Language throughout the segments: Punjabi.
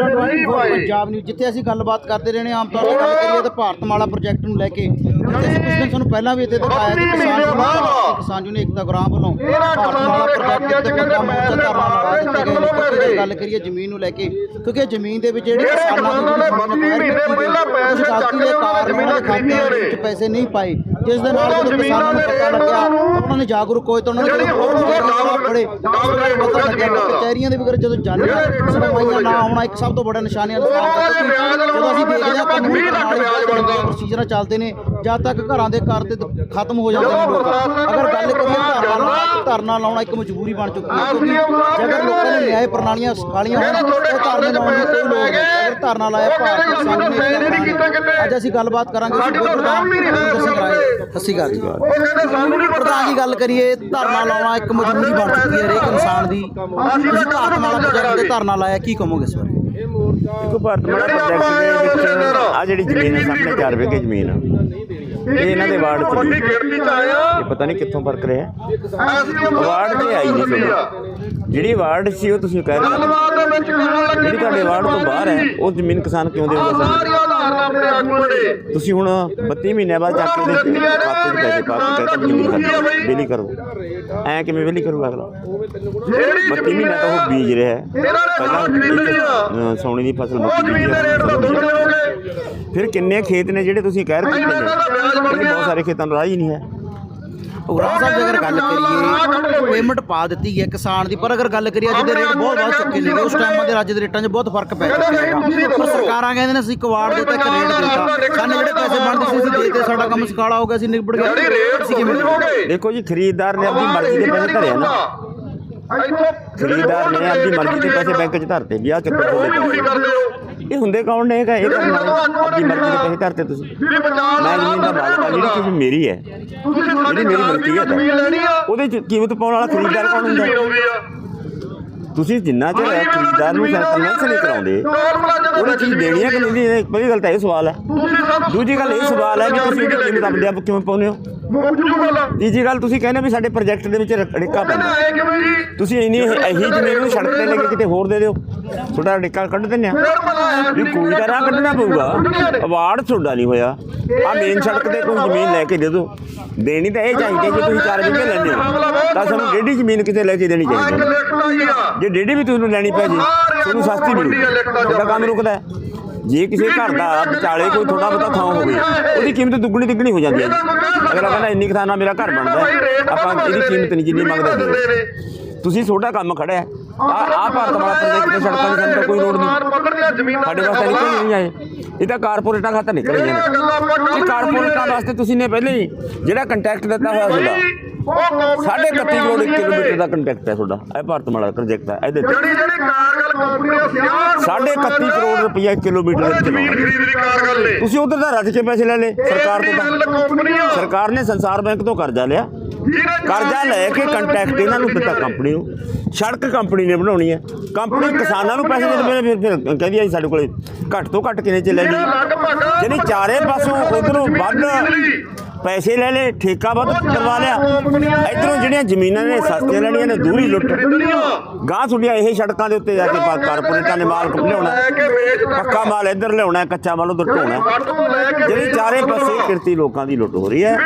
ਪੰਜਾਬ ਨਿਊਜ਼ ਜਿੱਥੇ ਅਸੀਂ ਗੱਲਬਾਤ ਕਰਦੇ ਰਹੇ ਨੇ ਆਮ ਤੌਰ ਤੇ ਗੱਲ ਕਰੀਏ ਤਾਂ ਭਾਰਤਮਾਲਾ ਪ੍ਰੋਜੈਕਟ ਨੂੰ ਲੈ ਕੇ ਜਿੱਥੇ ਅਸੀਂ ਕੁਝ ਦਿਨ ਤੁਹਾਨੂੰ ਪਹਿਲਾਂ ਵੀ ਇੱਥੇ ਦਿਖਾਇਆ ਕਿ ਕਿਸਾਨ ਯੂਨੀਅਨ ਕਿਸਾਨ ਯੂਨੀਅਨ ਏਕਤਾ ਗ੍ਰਾਮ ਵੱਲੋਂ ਭਾਰਤਮਾਲਾ ਪ੍ਰੋਜੈਕਟ ਤੇ ਵੱਡਾ ਮੋਰਚਾ ਨੇ ਗੱਲ ਕਰੀਏ ਜ਼ਮੀਨ ਨੂੰ ਲੈ ਕੇ ਕਿਉਂਕਿ ਜ਼ਮੀਨ ਦੇ ਵਿੱਚ ਜਿਹੜੀ ਕਿਸਾਨਾਂ ਜਿਹੜੀ ਗਈ ਉਸ ਗਲਤੀ ਦੇ ਕਾਰਨ ਉਹਨਾਂ ਪੈਸੇ ਨਹੀਂ ਪਾਏ ਜਿਸ ਦੇ ਨਾਲ ਜਦੋਂ ਕਿਸਾਨਾਂ ਨੂੰ ਪਤਾ ਲੱਗਿਆ ਉਹਨਾਂ ਨੇ ਜਾਗਰੂਕ ਹੋਏ ਤਾਂ ਉਹਨਾਂ ਨੇ ਜਦੋਂ ਕੋਰਟ ਫੜੇ ਪਤਾ ਲੱਗਿਆ ਕਿ ਕਚਹਿਰੀਆਂ ਦੇ ਵਗਰ ਜਦੋਂ ਜਾਂਦੇ ਸੁਣਵਾਈਆਂ ਨਾ ਆਉਣਾ ਇੱਕ ਸਭ ਤੋਂ ਵੱਡਾ ਨਿਸ਼ਾਨੀਆਂ ਜਦੋਂ ਅਸੀਂ ਦੇਖਦੇ ਹਾਂ ਕਾਨੂੰਨੀ ਪ੍ਰੋਸੀਜਰ ਚੱਲਦੇ ਨੇ ਜਦ ਤੱਕ ਘਰਾਂ ਦੇ ਘਰ ਤੇ ਖਤਮ ਹੋ ਜਾਂਦੇ ਨੇ ਲੋਕ ਅਗਰ ਗੱਲ ਕਰੀਏ ਧਰਨਾ ਲਾਉਣਾ ਧਰਨਾ ਲਾਉਣਾ ਇੱਕ ਮਜਬੂਰੀ ਬਣ ਚੁੱਕੀ ਹੈ ਕਿਉਂਕਿ ਜੇਕਰ ਲੋਕਾਂ ਨੇ ਨਿਆਂ ਪ੍ਰਣਾਲੀਆਂ ਸਿਖਾਲੀਆਂ ਹੋਣ ਤਾਂ ਧਰਨੇ ਲਾਉਣ ਦੀ ਕੋਈ ਲੋੜ ਨਹੀਂ ਅਗਰ ਧਰਨਾ ਲਾਇਆ ਭਾਰਤੀ ਕਿਸਾਨ ਨੇ ਅੱਜ ਅਸੀਂ ਗੱਲਬਾਤ ਕਰਾਂਗੇ ਸੂਬੇ ਪ੍ਰਧਾਨ ਜਸਿੰਘ ਰਾਏ ਸਤਿ ਸ਼੍ਰੀ ਅਕਾਲ ਜੀ। ਪ੍ਰਧਾਨ ਜੀ ਗੱਲ ਕਰੀਏ ਧਰਨਾ ਲਾਉਣਾ ਇੱਕ ਮਜਬੂਰੀ ਬਣ ਚੁੱਕੀ ਹੈ ਹਰੇਕ ਇਨਸਾਨ ਦੀ। ਤੁਸੀਂ ਮਾਲਾ ਪ੍ਰੋਜੈਕਟ ਤੇ ਧਰਨਾ ਲਾਇਆ ਕੀ ਕਹੋਗੇ ਇਸ ਬਾਰੇ? ਦੇਖੋ ਭਾਰਤਮਾਲਾ ਪ੍ਰੋਜੈਕਟ ਦੇ ਵਿੱਚ ਆ ਜਿਹੜੀ ਜ਼ਮੀਨ ਹੈ ਸਾਹਮਣੇ 4 ਵਿਗੇ ਜ਼ਮੀਨ ਆ। ਇਹ ਇਹਨਾਂ ਦੇ ਵਾਰਡ ਚ ਇਹ ਪਤਾ ਨਹੀਂ ਕਿੱਥੋਂ ਫ਼ਰਕ ਰਿਹਾ ਵਾਰਡ ਤੇ ਆਈ ਨਹੀਂ ਤੁਹਾਡੀ ਜਿਹੜੀ ਵਾਰਡ ਸੀ ਉਹ ਤੁਸੀਂ ਕਹਿ ਰਹੇ ਹੋ। ਜਿਹੜੀ ਤੁਹਾਡੇ ਵਾਰਡ ਤੋਂ ਬਾਹਰ ਹੈ ਉਹ ਜ਼ਮੀਨ ਕਿਸਾਨ ਕਿਉਂ ਦੇਊਗਾ ਸਾਨੂੰ ਤੁਸੀਂ ਹੁਣ 32 ਮਹੀਨਿਆਂ ਬਾਅਦ ਜਾ ਕੇ ਉਹਦੇ ਖਾਤੇ 'ਚ ਪੈਸੇ ਪਾ ਕੇ ਕਹਿੰਦਾ ਜ਼ਮੀਨ ਖਾਤੇ ਬਿਲੀ ਕਰੋ। ਐ ਕਿਵੇਂ ਬਿਲੀ ਕਰੂਗਾ ਅਗਲਾ? 32 ਮਹੀਨਾ ਤਾਂ ਉਹ ਬੀਜ ਰਿਹਾ ਹੈ। ਪਹਿਲਾਂ ਸੌਣੀ ਦੀ ਫਸਲ ਮੱਕੀ ਬੀਜੀ ਹੈ। ਹੈ। ਫਿਰ ਕਿੰਨੇ ਖੇਤ ਨੇ ਜਿਹੜੇ ਤੁਸੀਂ ਕਹਿ ਰਹੇ ਇਹਨੇ ਬਹੁਤ ਸਾਰੇ ਖੇਤਾਂ ਨੂੰ ਰਾਹ ਹੀ ਨਹੀਂ ਹੈ। ਉਗਰਾਹ ਸਾਹਿਬ ਜੇ ਅਗਰ ਗੱਲ ਕਰੀਏ ਪੇਮੈਂਟ ਪਾ ਦਿੱਤੀ ਹੈ ਕਿਸਾਨ ਦੀ ਪਰ ਅਗਰ ਗੱਲ ਕਰੀਏ ਅੱਜ ਦੇ ਰੇਟ ਬਹੁਤ ਵੱਧ ਚੁੱਕੇ ਨੇ ਉਸ ਟਾਈਮ ਦੇ ਅੱਜ ਦੇ ਰੇਟਾਂ 'ਚ ਬਹੁਤ ਫ਼ਰਕ ਪੈ ਹੈਗਾ। ਪਰ ਸਰਕਾਰਾਂ ਕਹਿੰਦੇ ਨੇ ਅਸੀਂ ਕਵਾੜ ਦਿੱਤਾ ਇੱਕ ਰੇਟ ਦਿੱਤਾ। ਸਾਨੂੰ ਜਿਹੜੇ ਪੈਸੇ ਬਣਦੇ ਸੀ ਅਸੀਂ ਦੇ ਤੇ ਸਾਡਾ ਕੰਮ ਸਕਾਲਾ ਹੋ ਗਿਆ ਸੀ ਨਿਬੜ ਗਿਆ ਅਸੀਂ ਕਿਵੇਂ? ਦੇਖੋ ਜੀ ਖਰੀਦਦਾਰ ਨੇ ਆਪਣੀ ਮਰਜ਼ੀ ਦੇ ਪੈਸੇ ਧਰੇ ਆ ਨਾ ਖਰੀਦਦਾਰ ਨੇ ਆਪਣੀ ਮਰਜ਼ੀ ਦੇ ਪੈਸੇ ਬੈਂਕ 'ਚ ਧਰਤੇ ਵੀ ਆ ਚੱਕਰ ਤੁਹਾਡੇ ਪੈਸੇ। ਇਹ ਹੁੰਦੇ ਕੌਣ ਨੇ? ਇਹ ਕਰਨ ਵਾਲੇ ਆਪਣੀ ਮਰਜ਼ੀ ਦੇ ਪੈਸੇ ਧਰਤੇ ਤੁਸੀਂ। ਮੈਂ ਜ਼ਮੀਨ ਦਾ ਮਾਲਕ ਆ ਜਿਹੜੀ ਚੀਜ਼ ਮੇਰੀ ਹੈ। ਜਿਹੜੀ ਮੇਰੀ ਮਲਕੀਅਤ ਹੈ ਉਹਦੇ 'ਚ ਕੀਮਤ ਪਾਉਣ ਵਾਲਾ ਖਰੀਦਦਾਰ ਕੌਣ ਹੁੰਦਾ? ਹੈ? ਤੁਸੀਂ ਜਿੰਨਾ ਚਿਰ ਖਰੀਦਦਾਰ ਨੂੰ ਫਾਈਨੈਂਸ ਨਹੀਂ ਕਰਾਉਂਦੇ। ਉਹਨੇ ਚੀਜ਼ ਦੇਣੀ ਹੈ ਕਿ ਨਹੀਂ? ਦੇਣੀ ਪਹਿਲੀ ਗੱਲ ਤਾਂ ਇਹ ਸਵਾਲ ਹੈ। ਦੂਜੀ ਗੱਲ ਇਹ ਸਵਾਲ ਹੈ ਵੀ ਤੁਸੀਂ ਇਹਦੀ ਕੀਮਤ ਆਪਦੇ ਆਪ ਕਿਵੇਂ ਪਾਉਂਦੇ ਹੋ? ਤੀਜੀ ਗੱਲ ਤੁਸੀਂ ਕਹਿੰਦੇ ਵੀ ਸਾਡੇ ਪ੍ਰੋਜੈਕਟ ਦੇ ਵਿੱਚ ਡਿੱਕਾ ਪੈਂਦਾ। ਤੁਸੀਂ ਇੰਨੀ ਇਹ- ਜ਼ਮੀਨ ਨੂੰ ਸੜਕ ਤੇ ਲੈ ਕੇ ਕਿਤੇ ਹੋਰ ਦੇ ਦਿਓ। ਤੁਹਾਡਾ ਡਿੱਕਾ ਕੱਢ ਦਿੰਦੇ ਆ। ਵੀ ਕੋਈ ਤਾਂ ਰਾਹ ਕੱਢਣਾ ਪਊਗਾ। ਅਵਾਰਡ ਤੁਹਾਡਾ ਨਹੀਂ ਹੋਇਆ। ਆ ਮੇਨ ਸੜਕ ਤੇ ਕੋਈ ਜ਼ਮੀਨ ਲੈ ਕੇ ਦੇ ਦਿਓ। ਦੇਣੀ ਤਾਂ ਇਹ ਚਾਹੀਦੀ ਜੇ ਤੁਸੀਂ 4 ਵਿਗੇ ਹੋ। ਤਾਂ ਸਾਨੂੰ ਡੇਢੀ ਜ਼ਮੀਨ ਕਿਤੇ ਲੈ ਕੇ ਦੇਣੀ ਚਾਹੀਦੀ ਹੈ? ਜੇ ਡੇਢੀ ਵੀ ਤੁਹਾਨੂੰ ਲੈਣੀ ਪੈ ਜੇ ਤੁਹਾਨੂੰ ਸਸਤੀ ਮਿਲੂ। ਤੁਹਾਡਾ ਕੰਮ ਰੁਕਦਾ ਹੈ। ਜੇ ਕਿਸੇ ਘਰ ਦਾ ਵਿਚਾਲੇ ਕੋਈ ਥੋੜਾ ਬਹੁਤਾ ਥਾਂ ਹੋਵੇ, ਉਹਦੀ ਕੀਮਤ ਦੁੱਗਣੀ ਤਿੱਗਣੀ ਹੋ ਜਾਂਦੀ ਹੈ ਜੀ। ਅਗਲਾ ਕਹਿੰਦਾ ਇੰਨੀ ਕੁ ਨਾਲ ਮੇਰਾ ਘਰ ਬਣਦਾ ਆਪਾਂ ਇਹਦੀ ਕੀਮਤ ਨਹੀਂ ਜਿੰਨੀ ਮੰਗਦੇ ਤੁਸੀਂ ਤੁਹਾਡਾ ਕੰਮ ਖੜਾ ਹੈ। ਆ ਆ ਭਾਰਤ ਵਾਲਾ ਪ੍ਰੋਜੈਕਟ ਤੇ ਸੜਕਾਂ ਦੀ ਸਾਨੂੰ ਕੋਈ ਲੋੜ ਨਹੀਂ। ਸਾਡੇ ਵਾਸਤੇ ਨਿਕਲ ਨਹੀਂ ਆਏ। ਇਹ ਤਾਂ ਕਾਰਪੋਰੇਟਾਂ ਖਾਤਰ ਨਿਕਲ ਨੇ ਇਹ ਕਾਰਪੋਰੇਟਾਂ ਵਾਸਤੇ ਤੁਸੀਂ ਨੇ ਪਹਿਲੇ ਹੀ ਜਿਹੜਾ ਕੰਟੈਕਟ ਦਿੱਤਾ ਹੋਇਆ ਤੁਹਾਡਾ। ਸਾਢੇ 31 ਕਰੋੜ ਕਿਲੋਮੀਟਰ ਦਾ ਕੰਟੈਕਟ ਹੈ ਤੁਹਾਡਾ। ਇਹ ਭਾਰਤ ਵਾਲਾ ਪ੍ਰੋਜੈਕਟ ਹੈ। ਇਹਦੇ ਤੇ ਸਾਢੇ 31 ਕਰੋੜ ਰੁਪਈਆ ਕਿਲੋਮੀਟਰ ਦੇ ਵਿੱਚ ਲਾਉਣਾ ਤੁਸੀਂ ਉਧਰ ਦਾ ਰੱਜ ਕੇ ਪੈਸੇ ਲੈ ਲੇ ਸਰਕਾਰ ਤਾਂ ਸਰਕਾਰ ਨੇ ਸੰਸਾਰ ਬੈਂਕ ਤੋਂ ਕਰਜ਼ਾ ਲਿਆ। ਕਰਜ਼ਾ ਲੈ ਕੇ ਕੰਟੈਕਟ ਇਹਨਾਂ ਨੂੰ ਦਿੱਤਾ ਕੰਪਨੀ ਨੂੰ। ਸੜਕ ਕੰਪਨੀ ਨੇ ਬਣਾਉਣੀ ਹੈ। ਕੰਪਨੀ ਕਿਸਾਨਾਂ ਨੂੰ ਪੈਸੇ ਦੇ ਫਿਰ ਫਿਰ ਕਹਿੰਦੀ ਆ ਜੀ ਸਾਡੇ ਕੋਲੇ ਘੱਟ ਤੋਂ ਘੱਟ ਕਿੰਨੇ ਚ ਲੈ ਲਈ। ਯਾਨੀ ਚਾਰੇ ਪਾਸੋਂ ਉਧਰੋਂ ਵੱਧ ਪੈਸੇ ਲੈ ਲਏ, ਠੇਕਾ ਵੱਧ ਕਰਵਾ ਲਿਆ। ਇਧਰੋਂ ਜਿਹੜੀਆਂ ਜ਼ਮੀਨਾਂ ਨੇ, ਸਸਤੀਆਂ ਲੈਣੀਆਂ ਨੇ, ਦੂਰੀ ਲੁੱਟ। ਗਾਂ ਤੁਹਾਡੀਆਂ ਇਹ ਸੜਕਾਂ ਦੇ ਉੱਤੇ ਜਾ ਕੇ ਪਾ- ਕਾਰਪੋਰੇਟਾਂ ਨੇ ਮਾਲ ਲਿਆਉਣਾ। ਪੱਕਾ ਮਾਲ ਇੱਧਰ ਲਿਆਉਣਾ, ਕੱਚਾ ਮਾਲ ਉਧਰ ਢੋਣਾ। ਜਿਹੜੀ ਚਾਰੇ ਪਾਸੇ ਕਿਰਤੀ ਲੋਕਾਂ ਦੀ ਲੁੱਟ ਹੋ ਰਹੀ ਹੈ,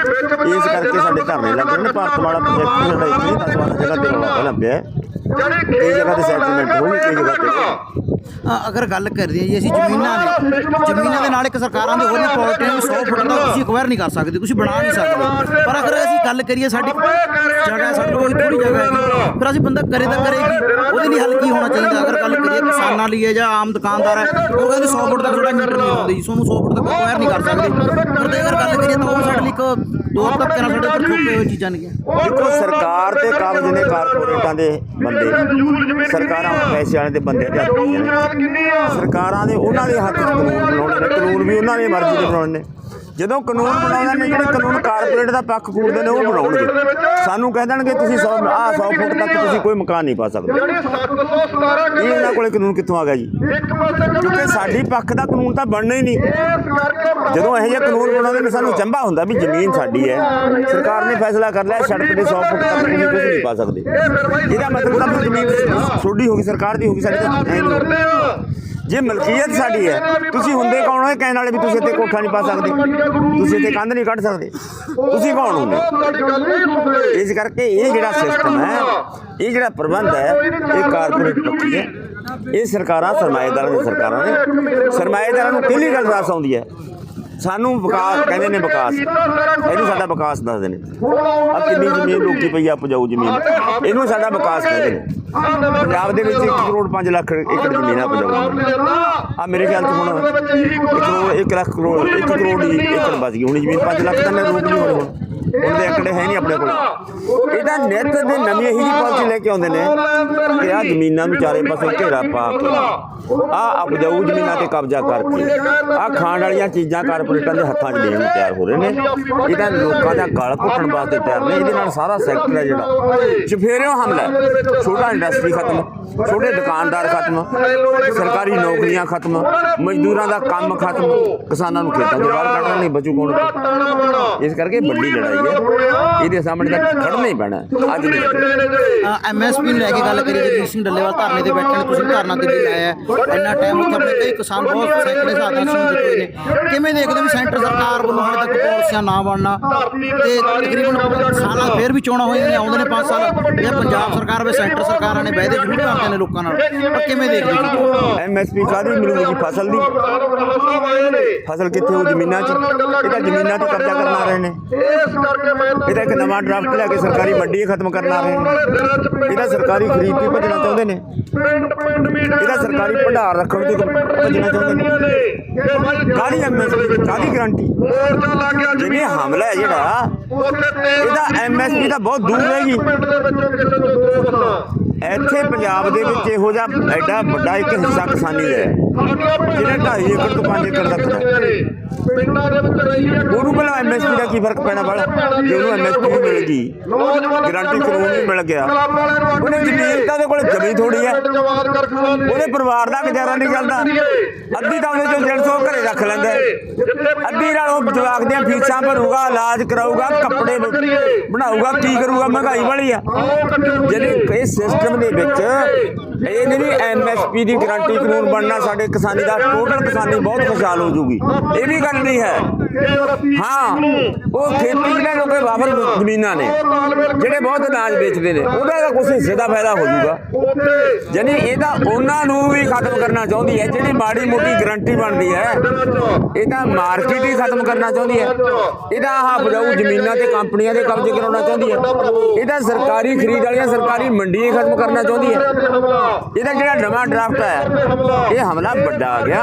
ਇਸ ਕਰਕੇ ਸਾਡੇ ਧਰਨੇ ਲੱਗ ਰਹੇ ਨੇ। ਭਾਰਤ ਵਾਲਾ ਪ੍ਰੋਜੈਕਟ ਸਾਡਾ ਇੱਕ 10 ਵਾਰ ਜਗ੍ਹਾ ਤੇ ਰੌਲਾ ਪਿਆ ਹੈ। ਜਗ੍ਹਾ ਤੇ ਸੈਟਲਮੈਂਟ ਹੋ ਗਈ ਜਗ੍ਹਾ ਤੇ ਅਗਰ ਗੱਲ ਕਰਦੇ ਜੀ ਅਸੀਂ ਜ਼ਮੀਨਾਂ ਨੇ ਜ਼ਮੀਨਾਂ ਦੇ ਨਾਲ ਇੱਕ ਸਰਕਾਰਾਂ ਦੇ ਹੋਰ ਵੀ ਪ੍ਰਾਪਰਟੀਆਂ ਨੂੰ 100 ਫੁੱਟ ਦਾ ਤੁਸੀਂ ਅਕਵਾਇਰ ਨਹੀਂ ਕਰ ਸਕਦੇ, ਤੁਸੀਂ ਬਣਾ ਨਹੀਂ ਸਕਦੇ। ਪਰ ਅਗਰ ਅਸੀਂ ਗੱਲ ਕਰੀਏ ਸਾਡੀ ਜਗ੍ਹਾ, ਸਾਡੇ ਕੋਲ ਥੋੜੀ ਜਗ੍ਹਾ ਹੈਗੀ ਫਿਰ ਅਸੀਂ ਬੰਦਾ ਕਰੇ ਤਾਂ ਕਰੇਗੀ ਉਹਦੇ ਲਈ ਹੱਲ ਕੀ ਹੋਣਾ ਚਾਹੀਦਾ? ਅਗਰ ਗੱਲ ਕਰੀਏ ਕਿਸਾਨਾਂ ਲਈ ਹੈ ਜਾਂ ਆਮ ਦੁਕਾਨਦਾਰ ਹੈ, ਉਹ ਕਹਿੰਦੇ 100 ਫੁੱਟ ਤੱਕ ਤੁਹਾਡਾ ਮੀਟਰ ਨਹੀਂ ਆਉਂਦਾ ਜੀ ਤੁਹਾਨੂੰ 100 ਫੁੱਟ ਤੱਕ ਅਕਵਾਇਰ ਨਹੀਂ ਕਰ ਸਕਦੇ। ਪਰ ਅਗਰ ਗੱਲ ਕਰੀਏ ਤਾਂ ਉਹ ਸਾਡੇ ਲਈ ਇੱਕ ਦੋ ਧੱਕੇ ਨਾਲ ਸਾਡੇ ਉੱਪਰ ਥੋਪੇ ਹੋਏ ਚੀਜ਼ਾਂ ਨੇ। ਦੇਖੋ, ਸਰਕਾਰ ਨੇ ਕਾਰਪੋਰੇਟਾਂ ਦੇ ਬੰਦੇ ਸਰਕਾਰਾਂ ਪੈਸੇ ਵਾਲੇ ਦੇ ਬੰਦੇ ਹੱਥ ਨੇ। ਸਰਕਾਰਾਂ ਦੇ ਉਹਨਾਂ ਦੇ ਹੱਥ ਕਾਨੂੰਨ ਬਣਾਉਣੇ ਨੇ ਕਾਨੂੰਨ ਵੀ ਉਹਨਾਂ ਦੇ ਮਰਜ਼ੀ ਦੇ ਬਣਾਉਣੇ ਨੇ। ਜਦੋਂ ਕਾਨੂੰਨ ਬਣਾਉਂਦੇ ਨੇ ਜਿਹੜੇ ਕਾਨੂੰਨ ਕਾਰਪੋਰੇਟ ਦਾ ਪੱਖ ਪੂਰਦੇ ਨੇ ਉਹ ਬਣਾਉਣਗੇ। ਸਾਨੂੰ ਕਹਿ ਦੇਣਗੇ ਤੁਸੀਂ 100 ਆ 100 ਫੁੱਟ ਤੱਕ ਤੁਸੀਂ ਕੋਈ ਮਕਾਨ ਨਹੀਂ ਪਾ ਸਕਦੇ। ਇਹ ਇਹਨਾਂ ਕੋਲੇ ਕਾਨੂੰਨ ਕਿੱਥੋਂ ਆ ਗਿਆ ਜੀ? ਕਿਉਂਕਿ ਸਾਡੀ ਪੱਖ ਦਾ ਕਾਨੂੰਨ ਤਾਂ ਬਣਨਾ ਹੀ ਨਹੀਂ। ਜਦੋਂ ਇਹੋ ਜਿਹਾ ਕਾਨੂੰਨ ਬਣਾਉਂਦੇ ਨੇ ਸਾਨੂੰ ਚੰਬਾ ਹੁੰਦਾ ਵੀ ਜ਼ਮੀਨ ਸਾਡੀ ਹੈ। ਸਰਕਾਰ ਨੇ ਫੈਸਲਾ ਕਰ ਲਿਆ ਸੜਕ ਦੇ 100 ਫੁੱਟ ਤੱਕ ਤੁਸੀਂ ਕੁਝ ਨਹੀਂ ਪਾ ਸਕਦੇ। ਇਹਦਾ ਮਤਲਬ ਤਾਂ ਜ਼ਮੀਨ ਛੋਡੀ ਹੋਗੀ ਸਰਕਾਰ ਦੀ ਹੋਗੀ ਸਾਡੀ ਤਾਂ ਹੈ ਜੇ ਮਲਕੀਅਤ ਸਾਡੀ ਹੈ, ਤੁਸੀਂ ਹੁੰਦੇ ਕੌਣ ਹੋ ਕਹਿਣ ਵਾਲੇ ਵੀ ਤੁਸੀਂ ਇੱਥੇ ਕੋਠਾ ਨਹੀਂ ਪਾ ਸਕਦੇ? ਤੁਸੀਂ ਇੱਥੇ ਕੰਧ ਨਹੀਂ ਕੱਢ ਸਕਦੇ? ਤੁਸੀਂ ਕੌਣ ਹੁੰਦੇ? ਇਸ ਕਰਕੇ ਇਹ ਜਿਹੜਾ ਸਿਸਟਮ ਹੈ, ਇਹ ਜਿਹੜਾ ਪ੍ਰਬੰਧ ਹੈ, ਇਹ ਕਾਰਪੋਰੇਟ ਪੱਖੀ ਹੈ। ਇਹ ਸਰਕਾਰਾਂ, ਸਰਮਾਏਦਾਰਾਂ ਦੀਆਂ ਸਰਕਾਰਾਂ ਨੇ। ਸਰਮਾਏਦਾਰਾਂ ਨੂੰ ਕਿਹੜੀ ਗੱਲ ਰਾਸ ਆਉਂਦੀ ਹੈ? ਸਾਨੂੰ ਵਿਕਾਸ ਕਹਿੰਦੇ ਨੇ ਵਿਕਾਸ। ਇਹਨੂੰ ਸਾਡਾ ਵਿਕਾਸ ਦੱਸਦੇ ਨੇ। ਆ ਕਿੰਨੀ ਜ਼ਮੀਨ ਲੋਕੀ ਪਈ ਆ, ਉਪਜਾਊ ਜ਼ਮੀਨ। ਇਹਨੂੰ ਸਾਡਾ ਵਿਕਾਸ ਕਹਿੰਦੇ ਨੇ। ਪੰਜਾਬ ਦੇ ਵਿੱਚ 1 ਕਰੋੜ 5 ਲੱਖ ਏਕੜ ਜ਼ਮੀਨ ਆ, ਉਪਜਾਊ ਆ ਮੇਰੇ ਖਿਆਲ ਚ ਹੁਣ 1 ਕਰੋੜ 1 ਲੱਖ ਕਰੋੜ 1 ਕਰੋੜ ਹੀ ਏਕੜ ਬਚ ਗਈ। ਹੁਣ ਜ਼ਮੀਨ 5 ਲੱਖ ਤਾਂ ਨੇ ਰੋਕ ਨਹੀਂ ਹੋਣੀ ਹੁਣ ਹੁਣ ਹੈ ਨਹੀਂ ਆਪਣੇ ਕੋਲ। ਇਹਦਾ ਨਿੱਤ ਦੇ ਨਵੀਂ ਇਹੀ ਪਾਲਿਸੀ ਲੈ ਕੇ ਆਉਂਦੇ ਨੇ ਕਿ ਆ ਜ਼ਮੀਨਾਂ ਨੂੰ ਚਾਰੇ ਪਾਸੇ ਘੇਰਾ ਪਾ ਕੇ ਆ ਉਪਜਾਊ ਜ਼ਮੀਨਾਂ ਤੇ ਕਬਜ਼ਾ ਕਰਕੇ ਆ ਖਾਣ ਵਾਲੀਆਂ ਚੀਜ਼ਾਂ ਕਾਰਪੋਰੇਟਾਂ ਦੇ ਹੱਥਾਂ 'ਚ ਦੇਣ ਨੂੰ ਤਿਆਰ ਹੋ ਰਹੇ ਨੇ। ਇਹਦਾ ਲੋਕਾਂ ਦਾ ਗਲ ਘੁੱਟਣ ਵਾਸਤੇ ਤਿਆਰ ਨੇ। ਇਹਦੇ ਨਾਲ ਸਾਰਾ ਸੈਕਟਰ ਹੈ ਜਿਹੜਾ। ਚਫੇਰਿਓ ਹਮਲਾ ਛੋਟਾ ਇੰਡਸਟਰੀ ਖਤਮ, ਛੋਟੇ ਦੁਕਾਨਦਾਰ ਖਤਮ, ਸਰਕਾਰੀ ਨੌਕਰੀਆਂ ਖਤਮ, ਮਜ਼ਦੂਰਾਂ ਦਾ ਕੰਮ ਖਤਮ। ਕਿਸਾਨਾਂ ਨੂੰ ਖੇਤਾਂ ਤੋਂ ਬਾਹਰ ਕੱਢਣ ਲਈ ਬਚੂ ਕੌਣ ਇਸ ਕਰਕੇ ਵੱਡੀ ਲੜਾਈ ਹੈ ਇਹਦੇ ਸਾਹਮਣੇ ਤਾਂ ਖੜਨਾ ਹੀ ਪੈਣਾ। ਹੈ। ਅੱਜ ਨਹੀਂ ਐਮਐਸਪੀ ਨੂੰ ਲੈ ਕੇ ਗੱਲ ਕਰੀਏ ਜਗਜੀਤ ਸਿੰਘ ਡੱਲੇਵਾਲ ਧਰਨੇ ਤੇ ਬੈਠੇ ਨੇ ਤੁਸੀਂ ਧਰਨਾ ਦਿੱਲੀ ਲਾਇਆ ਹੈ। ਇੰਨਾ ਟਾਈਮ ਉੱਥੇ ਆਪਣੇ ਕਈ ਕਿਸਾਨ ਬਹੁਤ ਸੈਂਕੜੇ ਨਾਲ ਸਿੰਘ ਦਿੱਤੇ ਨੇ। ਕਿਵੇਂ ਦੇਖਦੇ ਵੀ ਸੈਂਟਰ ਸਰਕਾਰ ਵੱਲੋਂ ਹਾਲੇ ਤੱਕ ਪਾਲਿਸੀਆਂ ਨਾ ਬਣਨਾ? ਤੇ ਤਕਰੀਬਨ ਸਾਲਾਂ ਫੇਰ ਵੀ ਚੋਣਾਂ ਹੋਈਆਂ ਨੇ ਆਉਂਦੇ ਨੇ 5 ਸਾਲ। ਇਹ ਪੰਜਾਬ ਸਰਕਾਰ ਵੇ ਸੈਂਟਰ ਸਰਕਾਰਾਂ ਨੇ ਵਾਅਦੇ ਜ਼ਰੂਰ ਕਰਦੇ ਨੇ ਲੋਕਾਂ ਨਾਲ। ਪਰ ਕਿਵੇਂ ਦੇਖਦੇ ਜੀ? ਐਮਐਸਪੀ ਕਾਦੀ ਮਿਲੂਗੀ ਫਸਲ ਦੀ। ਫਸਲ ਕਿੱਥੇ ਉਹ ਜ਼ਮੀਨਾਂ 'ਚ? ਇਹ ਤਾਂ ਜ਼ਮੀਨਾਂ 'ਤੇ ਕਬਜ਼ਾ ਕਰਨ ਆ ਰਹੇ ਨੇ। ਇਹਦਾ ਇੱਕ ਨਵਾਂ ਡਰਾਫਟ ਲਿਆ ਕੇ ਸਰਕਾਰੀ ਮੰਡੀ ਖਤਮ ਕਰਨ ਆ ਰਹੇ ਨੇ। ਇਹਦਾ ਸਰਕਾਰੀ ਖਰੀਦ ਤੇ ਭੱਜਣਾ ਚਾਹੁੰਦੇ ਨੇ। ਇਹਦਾ ਸਰਕਾਰੀ ਭੰਡਾਰ ਰੱਖਣ ਤੇ ਭੱਜਣਾ ਚਾਹੁੰਦੇ ਨੇ। ਕਾਹਦੀ ਐਮਐਸਪੀ ਕਾਹਦੀ ਗਾਰੰਟੀ ਜਿਵੇਂ ਹਮਲਾ ਹੈ ਜਿਹੜਾ ਇਹਦਾ ਐਮਐਸਪੀ ਤਾਂ ਬਹੁਤ ਦੂਰ ਹੈਗੀ। ਇੱਥੇ ਪੰਜਾਬ ਦੇ ਵਿੱਚ ਇਹੋ ਜਿਹਾ ਐਡਾ ਵੱਡਾ ਇੱਕ ਹਿੱਸਾ ਕਿਸਾਨੀ ਦਾ ਹੈ। ਜਿਹੜਾ 2.5 ਏਕੜ ਤੋਂ 5 ਏਕੜ ਤੱਕ ਦਾ। ਹੈ। ਉਹਨੂੰ ਭਲਾ ਐਮਐਸਪੀ ਦਾ ਕੀ ਫ਼ਰਕ ਪੈਣਾ ਵਾਲਾ ਜੇ ਉਹਨੂੰ ਐਮਐਸਪੀ ਵੀ ਮਿਲ ਗਈ ਗਾਰੰਟੀ ਕਾਨੂੰਨ ਵੀ ਮਿਲ ਗਿਆ। ਉਹਨੇ ਜ਼ਮੀਨ ਤਾਂ ਉਹਦੇ ਕੋਲ ਜ਼ਮੀਨ ਥੋੜੀ ਹੈ ਉਹਦੇ ਪਰਿਵਾਰ ਦਾ ਗੁਜ਼ਾਰਾ ਨਹੀਂ ਚੱਲਦਾ ਅੱਧੀ ਤਾਂ ਉਹਦੇ ਚੋਂ 150 ਘਰੇ ਰੱਖ ਲੈਂਦਾ। ਅੱਧੀ ਨਾਲ ਉਹ ਜਵਾਕ ਦੀਆਂ ਫੀਸਾਂ ਭਰੂਗਾ ਇਲਾਜ ਕਰਾਊਗਾ ਕੱਪੜੇ ਬਣਾਊਗਾ ਕੀ ਕਰੂਗਾ ਮਹਿੰਗਾਈ ਵਾਲੀ ਆ। ਜਿਹੜੀ ਇਸ ਸਿਸਟਮ ਦੇ ਵਿੱਚ ਇਹ ਨਹੀਂ ਐਮਐਸਪੀ ਦੀ ਗਾਰੰਟੀ ਕਾਨੂੰਨ ਬਣਨਾ ਸਾਡੇ ਕਿਸਾਨੀ ਦਾ ਟੋਟਲ ਕਿਸਾਨੀ ਬਹੁਤ ਖੁਸ਼ਹਾਲ ਹੋ ਜੂਗੀ। ਇਹ ਵੀ ਗੱਲ ਨਹੀਂ ਹੈ। ਹਾਂ, ਉਹ ਖੇਤੀ ਜਿਹੜੇ ਲੋਕੇ ਵਾਫਰ ਜ਼ਮੀਨਾਂ ਨੇ, ਜਿਹੜੇ ਬਹੁਤ ਅਨਾਜ ਵੇਚਦੇ ਨੇ, ਉਹਦਾ ਦਾ ਕੁਛ ਹਿੱਸੇ ਦਾ ਫਾਇਦਾ ਹੋ ਜਾਊਗਾ ਯਾਨੀ ਇਹਦਾ ਉਹਨਾਂ ਨੂੰ ਵੀ ਖਤਮ ਕਰਨਾ ਚਾਹੁੰਦੀ ਹੈ, ਜਿਹੜੀ ਮਾੜੀ ਮੋਟੀ ਗਾਰੰਟੀ ਬਣਦੀ ਹੈ, ਇਹ ਤਾਂ ਮਾਰਕੀਟ ਹੀ ਖਤਮ ਕਰਨਾ ਚਾਹੁੰਦੀ ਹੈ। ਇਹਦਾ ਆਹ ਬਜਾਊ ਜ਼ਮੀਨਾਂ ਤੇ ਕੰਪਨੀਆਂ ਦੇ ਕਬਜ਼ੇ ਕਰਾਉਣਾ ਚਾਹੁੰਦੀ ਹੈ। ਇਹਦਾ ਸਰਕਾਰੀ ਖਰੀਦ ਵਾਲੀਆਂ ਸਰਕਾਰੀ ਮੰਡੀਆਂ ਹੀ ਖਤਮ ਕਰਨਾ ਚਾਹੁੰਦੀ ਹੈ। ਇਹਦਾ ਜਿਹੜਾ ਨਵਾਂ ਡਰਾਫਟ ਹੈ ਇਹ ਹਮਲਾ ਵੱਡਾ ਆ ਗਿਆ।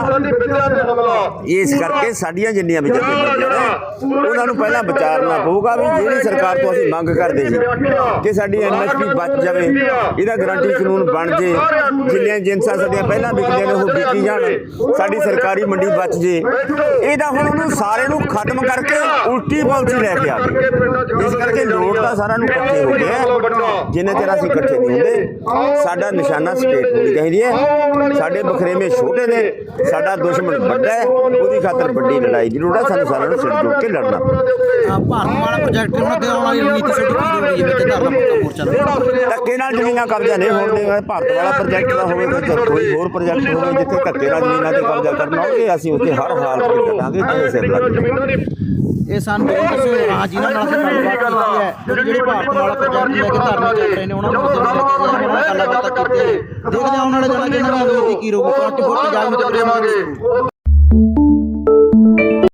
ਇਸ ਕਰਕੇ ਸਾਡੀਆਂ ਜਿੰਨੀਆਂ ਵੀ ਉਹਨਾਂ ਨੂੰ ਪਹਿਲਾਂ ਵਿਚਾਰਨਾ ਪਊਗਾ ਵੀ ਜਿਹੜੀ ਸਰਕਾਰ ਤੋਂ ਅਸੀਂ ਮੰਗ ਕਰਦੇ ਸੀ ਕਿ ਸਾਡੀ ਐਮਐਸਪੀ ਬਚ ਜਾਵੇ ਇਹਦਾ ਗਾਰੰਟੀ ਕਾਨੂੰਨ ਬਣ ਜੇ ਜਿੰਨੀਆਂ ਜਿੰਸਾਂ ਸਾਡੀਆਂ ਪਹਿਲਾਂ ਵਿਕਦੀਆਂ ਨੇ ਉਹ ਵਿਕੀ ਜਾਣ ਸਾਡੀ ਸਰਕਾਰੀ ਮੰਡੀ ਬਚ ਜੇ। ਇਹਦਾ ਹੁਣ ਉਹਨੂੰ ਸਾਰੇ ਨੂੰ ਖਤਮ ਕਰਕੇ ਉਲਟੀ ਪਾਲਿਸੀ ਲੈ ਕੇ ਆ ਗਏ। ਇਸ ਕਰਕੇ ਲੋੜ ਤਾਂ ਸਾਰਿਆਂ ਨੂੰ ਇਕੱਠੇ ਹੋ ਗਏ। ਜਿੰਨੇ ਚਿਰ ਅਸੀਂ ਇਕੱਠੇ ਨਹੀਂ ਹੁੰਦੇ ਸਾਡਾ ਨਿਸ਼ਾਨਾ ਸਟੇਟ ਹੋਣੀ ਚਾਹੀਦੀ ਹੈ। ਸਾਡੇ ਬਖਰੇਵੇਂ ਛੋਟੇ ਨੇ ਸਾਡਾ ਦੁਸ਼ਮਣ ਵੱਡਾ ਹੈ ਉਹਦੀ ਖਾਤਰ ਵੱਡੀ ਲੜਾਈ ਜ਼ਰੂਰ ਹੈ ਸਾਨੂੰ ਸਾਰਿਆਂ ਨੂੰ ਸਿਰ ਜੋੜ ਕੇ ਲੜਨਾ। ਭਾਰਤ ਵਾਲਾ ਪ੍ਰੋਜੈਕਟ ਹੁਣ ਅੱਗੇ ਆਉਣ ਵਾਲੀ ਰਣਨੀਤੀ ਤੁਹਾਡੀ ਕੀ ਰਹੂਗੀ ਜਿਵੇਂ ਕਿ ਧਰਨਾ ਮੋਰਚਾ ਧੱਕੇ ਨਾਲ ਜ਼ਮੀਨਾਂ ਕਬਜ਼ਾ ਨਹੀਂ ਹੋਣ ਦੇਗਾ ਭਾਰਤ ਵਾਲਾ ਪ੍ਰੋਜੈਕਟ ਦਾ ਹੋਵੇਗਾ ਜਾਂ ਕੋਈ ਹੋਰ ਪ੍ਰੋਜੈਕਟ ਹੋਵੇ ਜਿੱਥੇ ਧੱਕੇ ਨਾਲ ਜ਼ਮੀਨਾਂ ਤੇ ਕਬਜ਼ਾ ਕਰਨਾ ਹੋਵੇ ਅਸੀਂ ਉੱਥੇ ਹਰ ਹਾਲ ਵਿੱਚ ਡਟਾਂਗੇ ਚਾਹੇ ਸਿਰ ਲੱਗ ਜਾਵੇ ਇਹ ਸਨ ਸਿੰਘ ਰਾਜ ਜਿਨ੍ਹਾਂ ਨਾਲ ਗੱਲਬਾਤ ਕੀਤੀ ਹੈ। ਜਿਹੜੇ ਭਾਰਤ ਵਾਲਾ ਪ੍ਰੋਜੈਕਟ ਲੈ ਕੇ ਧਰਨੇ ਚੱਲ ਰਹੇ ਨੇ ਉਹਨਾਂ ਨੂੰ ਨੂੰ ਨਾਲ ਗੱਲਬਾਤ ਹੈ। ਦੇਖਦੇ ਆਉਣ ਵਾਲੇ ਇਹਨਾਂ ਦੀ ਰਣਨੀਤੀ ਕੀ ਰਹੂਗੀ 24 ਜਾਗ ਨੂੰ ਪ੍ਰੇਮਾਂ